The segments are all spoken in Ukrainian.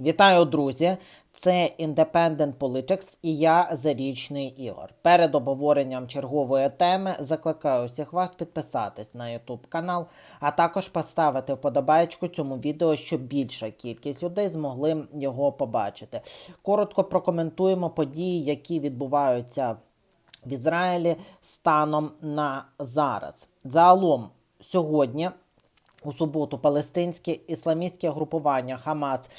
Вітаю, друзі! Це Independent Politics і я Зарічний Ігор. Перед обговоренням чергової теми закликаю всіх вас підписатись на YouTube канал, а також поставити вподобайку цьому відео, щоб більша кількість людей змогли його побачити. Коротко прокоментуємо події, які відбуваються в Ізраїлі станом на зараз. Загалом сьогодні. У суботу палестинське ісламістське групування Хамас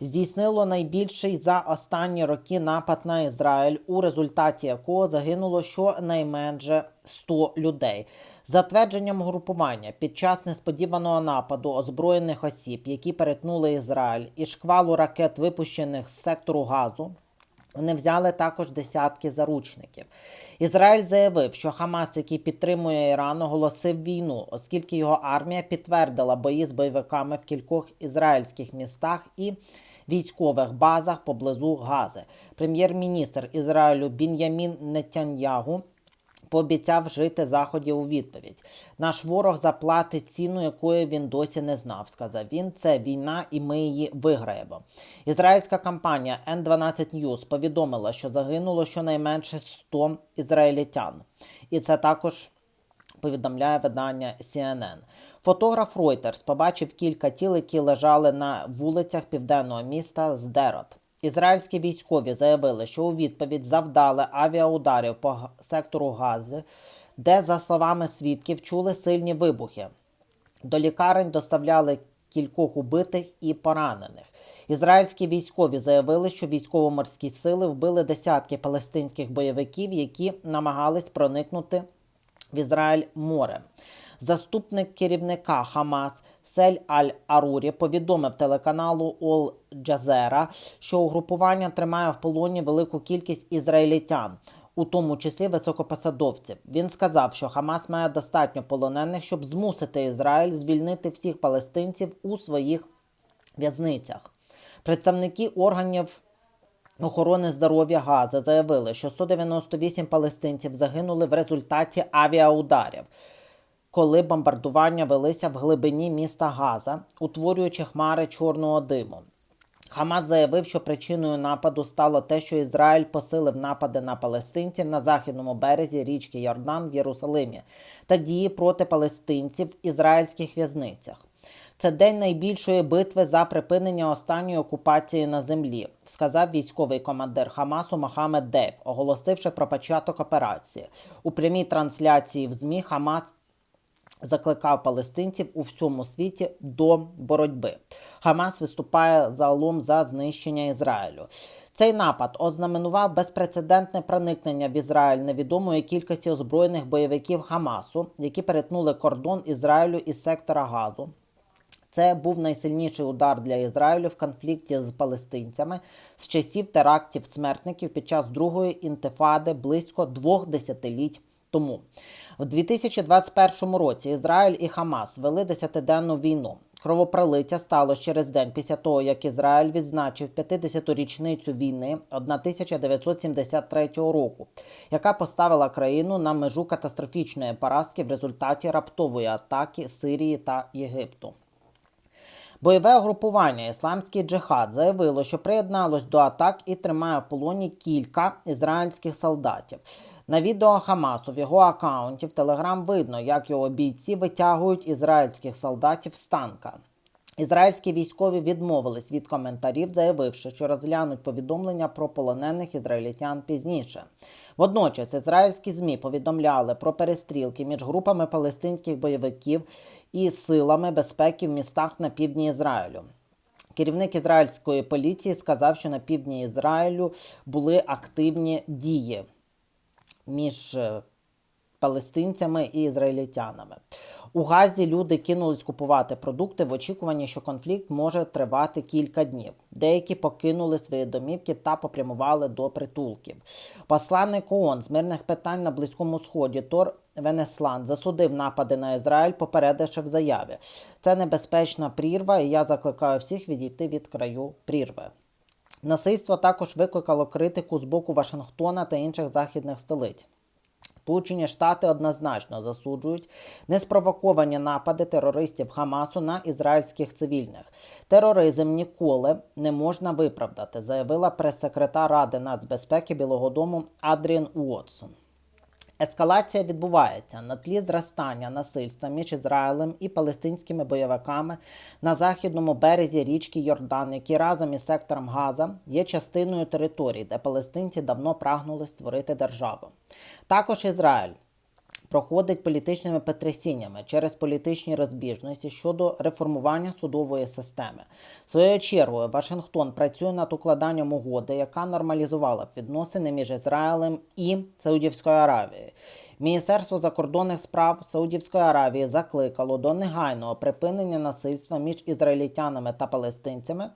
здійснило найбільший за останні роки напад на Ізраїль, у результаті якого загинуло щонайменше 100 людей. За твердженням групування, під час несподіваного нападу озброєних осіб, які перетнули Ізраїль, і шквалу ракет, випущених з сектору газу, вони взяли також десятки заручників. Ізраїль заявив, що Хамас, який підтримує Іран, оголосив війну, оскільки його армія підтвердила бої з бойовиками в кількох ізраїльських містах і військових базах поблизу Гази. Прем'єр-міністр Ізраїлю Бін'ямін Нетаньягу пообіцяв жити заходів у відповідь. Наш ворог заплатить ціну, якої він досі не знав. Сказав він. Це війна, і ми її виграємо. Ізраїльська компанія N12 News повідомила, що загинуло щонайменше 100 ізраїльтян, і це також повідомляє видання CNN. Фотограф Reuters побачив кілька тіл, які лежали на вулицях південного міста Здерот. Ізраїльські військові заявили, що у відповідь завдали авіаударів по сектору Гази, де, за словами свідків, чули сильні вибухи. До лікарень доставляли кількох убитих і поранених. Ізраїльські військові заявили, що військово-морські сили вбили десятки палестинських бойовиків, які намагались проникнути в Ізраїль морем. Заступник керівника Хамас Сель Аль-Арурі повідомив телеканалу Ол Джазера, що угрупування тримає в полоні велику кількість ізраїльтян, у тому числі високопосадовців. Він сказав, що Хамас має достатньо полонених, щоб змусити Ізраїль звільнити всіх палестинців у своїх в'язницях. Представники органів охорони здоров'я Газа заявили, що 198 палестинців загинули в результаті авіаударів, коли бомбардування велися в глибині міста Газа, утворюючи хмари чорного диму. Хамас заявив, що причиною нападу стало те, що Ізраїль посилив напади на палестинців на західному березі річки Йордан в Єрусалимі та дії проти палестинців в ізраїльських в'язницях. Це день найбільшої битви за припинення останньої окупації на землі, сказав військовий командир Хамасу Мохамед Дейв, оголосивши про початок операції. У прямій трансляції в ЗМІ Хамас закликав палестинців у всьому світі до боротьби. Хамас виступає загалом за знищення Ізраїлю. Цей напад ознаменував безпрецедентне проникнення в Ізраїль невідомої кількості озброєних бойовиків Хамасу, які перетнули кордон Ізраїлю із сектора Газу. Це був найсильніший удар для Ізраїлю в конфлікті з палестинцями з часів терактів смертників під час другої інтифади близько двох десятиліть тому. В 2021 році Ізраїль і Хамас вели десятиденну війну. Кровопролиття стало через день після того, як Ізраїль відзначив 50-річницю війни 1973 року, яка поставила країну на межу катастрофічної поразки в результаті раптової атаки Сирії та Єгипту. Бойове угрупування Ісламський джихад заявило, що приєдналось до атак і тримає в полоні кілька ізраїльських солдатів. На відео Хамасу в його акаунті в Телеграм видно, як його бійці витягують ізраїльських солдатів з танка. Ізраїльські військові відмовились від коментарів, заявивши, що розглянуть повідомлення про полонених ізраїльтян пізніше. Водночас ізраїльські ЗМІ повідомляли про перестрілки між групами палестинських бойовиків і силами безпеки в містах на півдні Ізраїлю. Керівник ізраїльської поліції сказав, що на півдні Ізраїлю були активні дії між е, палестинцями і ізраїльтянами. У Газі люди кинулись купувати продукти в очікуванні, що конфлікт може тривати кілька днів. Деякі покинули свої домівки та попрямували до притулків. Посланник ООН з мирних питань на Близькому Сході Тор Венеслан засудив напади на Ізраїль, попередивши в заяві. Це небезпечна прірва, і я закликаю всіх відійти від краю прірви. Насильство також викликало критику з боку Вашингтона та інших західних столиць. Сполучені Штати однозначно засуджують неспровоковані напади терористів Хамасу на ізраїльських цивільних. Тероризм ніколи не можна виправдати, заявила прес-секретар Ради нацбезпеки Білого Дому Адріан Уотсон. Ескалація відбувається на тлі зростання насильства між Ізраїлем і палестинськими бойовиками на західному березі річки Йордан, який разом із сектором Газа є частиною території, де палестинці давно прагнули створити державу. Також Ізраїль проходить політичними потрясіннями через політичні розбіжності щодо реформування судової системи. Своєю чергою Вашингтон працює над укладанням угоди, яка нормалізувала б відносини між Ізраїлем і Саудівською Аравією. Міністерство закордонних справ Саудівської Аравії закликало до негайного припинення насильства між ізраїльтянами та палестинцями,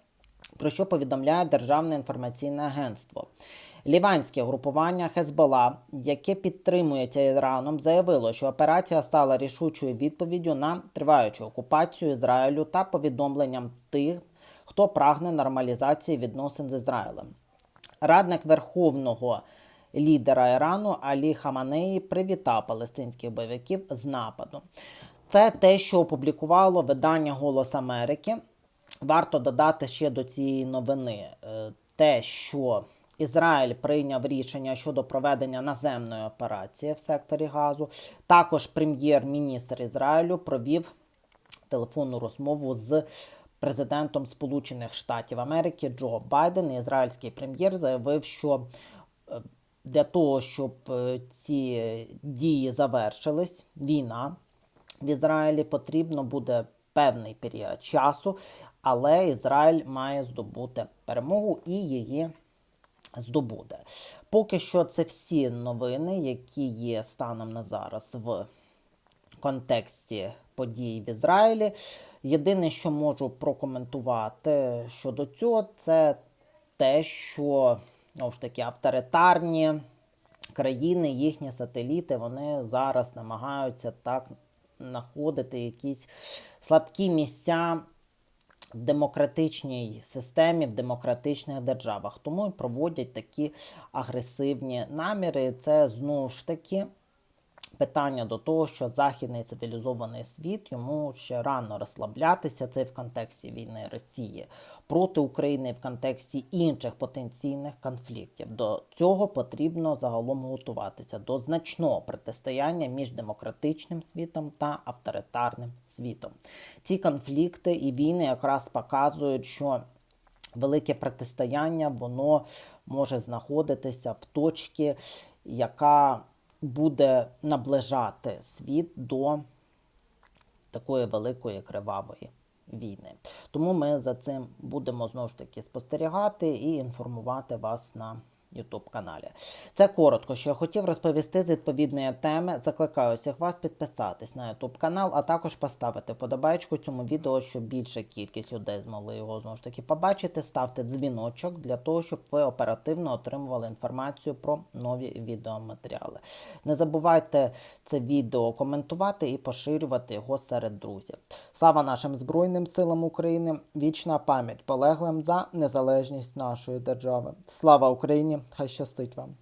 про що повідомляє Державне інформаційне агентство. Ліванське групування Хезбола, яке підтримується Іраном, заявило, що операція стала рішучою відповіддю на триваючу окупацію Ізраїлю та повідомленням тих, хто прагне нормалізації відносин з Ізраїлем. Радник верховного лідера Ірану Алі Хаманеї привітав палестинських бойовиків з нападом. Це те, що опублікувало видання Голос Америки. Варто додати ще до цієї новини е, те, що Ізраїль прийняв рішення щодо проведення наземної операції в секторі Газу. Також прем'єр-міністр Ізраїлю провів телефонну розмову з президентом Сполучених Штатів Америки Джо Байден. Ізраїльський прем'єр заявив, що е, для того, щоб е, ці дії завершились, війна в Ізраїлі потрібно буде певний період часу, але Ізраїль має здобути перемогу і її здобуде. Поки що це всі новини, які є станом на зараз в контексті подій в Ізраїлі. Єдине, що можу прокоментувати щодо цього, це те, що знову ж таки авторитарні країни, їхні сателіти, вони зараз намагаються так знаходити якісь слабкі місця в демократичній системі, в демократичних державах. Тому і проводять такі агресивні наміри. Це знову ж таки. Питання до того, що західний цивілізований світ йому ще рано розслаблятися. Це в контексті війни Росії проти України в контексті інших потенційних конфліктів. До цього потрібно загалом готуватися до значного протистояння між демократичним світом та авторитарним світом. Ці конфлікти і війни якраз показують, що велике протистояння воно може знаходитися в точці, яка буде наближати світ до такої великої кривавої війни. Тому ми за цим будемо знову ж таки спостерігати і інформувати вас на YouTube каналі. Це коротко, що я хотів розповісти з відповідної теми. Закликаю всіх вас підписатись на YouTube канал, а також поставити вподобайку цьому відео, щоб більша кількість людей змогли його знову ж таки побачити. Ставте дзвіночок для того, щоб ви оперативно отримували інформацію про нові відеоматеріали. Не забувайте це відео коментувати і поширювати його серед друзів. Слава нашим Збройним силам України! Вічна пам'ять полеглим за незалежність нашої держави. Слава Україні! Хай щастить вам!